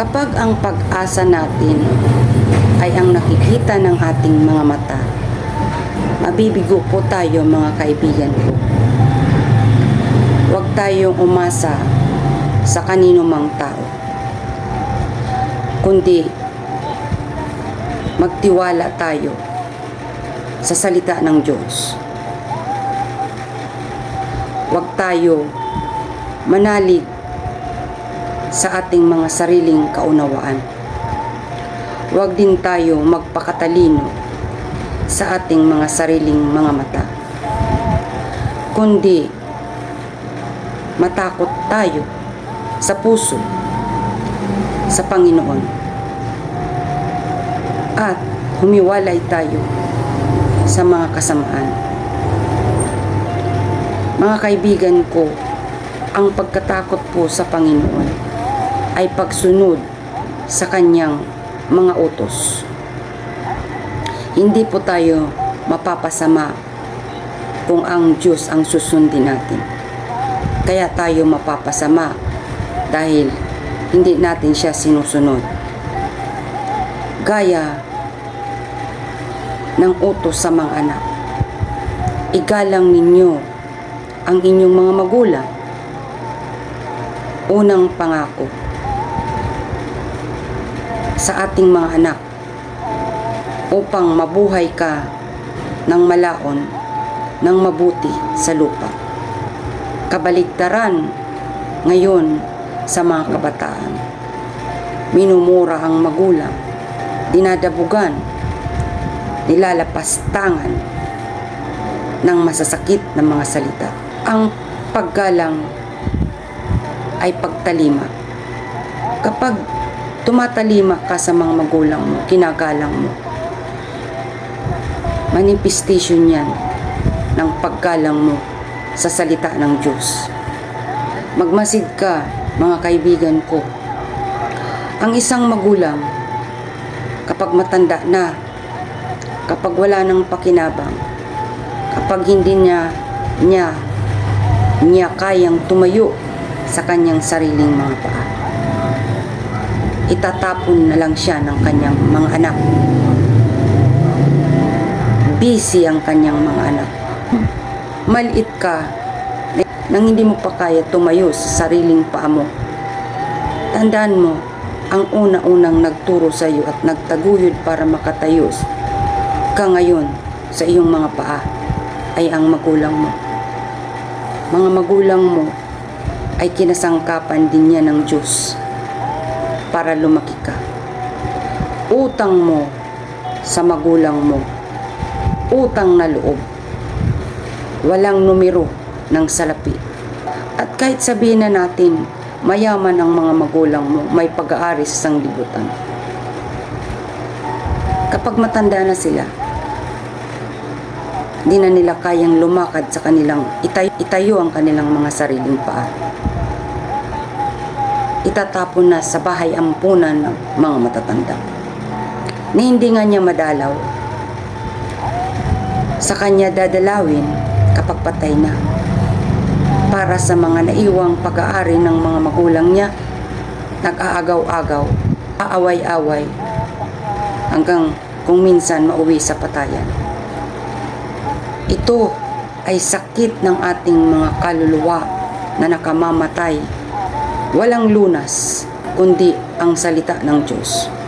Kapag ang pag-asa natin ay ang nakikita ng ating mga mata, mabibigo po tayo mga kaibigan ko. Huwag tayong umasa sa kanino mang tao, kundi magtiwala tayo sa salita ng Diyos. Huwag tayo manalig sa ating mga sariling kaunawaan. Huwag din tayo magpakatalino sa ating mga sariling mga mata. Kundi matakot tayo sa puso sa Panginoon. At humiwalay tayo sa mga kasamaan. Mga kaibigan ko, ang pagkatakot po sa Panginoon ay pagsunod sa kanyang mga utos. Hindi po tayo mapapasama kung ang Diyos ang susundin natin. Kaya tayo mapapasama dahil hindi natin siya sinusunod. Gaya ng utos sa mga anak. Igalang ninyo ang inyong mga magulang. Unang pangako sa ating mga anak upang mabuhay ka ng malaon ng mabuti sa lupa. Kabaligtaran ngayon sa mga kabataan. Minumura ang magulang, dinadabugan, nilalapastangan ng masasakit na mga salita. Ang paggalang ay pagtalima. Kapag tumatalima ka sa mga magulang mo, kinagalang mo, manifestation yan ng paggalang mo sa salita ng Diyos. Magmasid ka, mga kaibigan ko. Ang isang magulang, kapag matanda na, kapag wala nang pakinabang, kapag hindi niya, niya, niya kayang tumayo sa kanyang sariling mga paa. Itatapon na lang siya ng kanyang mga anak. Busy ang kanyang mga anak. Maliit ka nang hindi mo pa kaya tumayo sa sariling paa mo. Tandaan mo, ang una-unang nagturo sa iyo at nagtaguyod para makatayos ka ngayon sa iyong mga paa ay ang magulang mo. Mga magulang mo ay kinasangkapan din niya ng Diyos para lumaki ka. Utang mo sa magulang mo. Utang na loob. Walang numero ng salapi. At kahit sabihin na natin, mayaman ang mga magulang mo, may pag-aari sa sanglibutan. Kapag matanda na sila, di na nila kayang lumakad sa kanilang itayo, itayo ang kanilang mga sariling paa. Itatapon na sa bahay ampunan ng mga matatanda. Ni hindi nga niya madalaw. Sa kanya dadalawin kapag patay na. Para sa mga naiwang pag-aari ng mga magulang niya, nag-aagaw-agaw, aaway-away, hanggang kung minsan mauwi sa patayan. Ito ay sakit ng ating mga kaluluwa na nakamamatay. Walang lunas, kundi ang salita ng Diyos.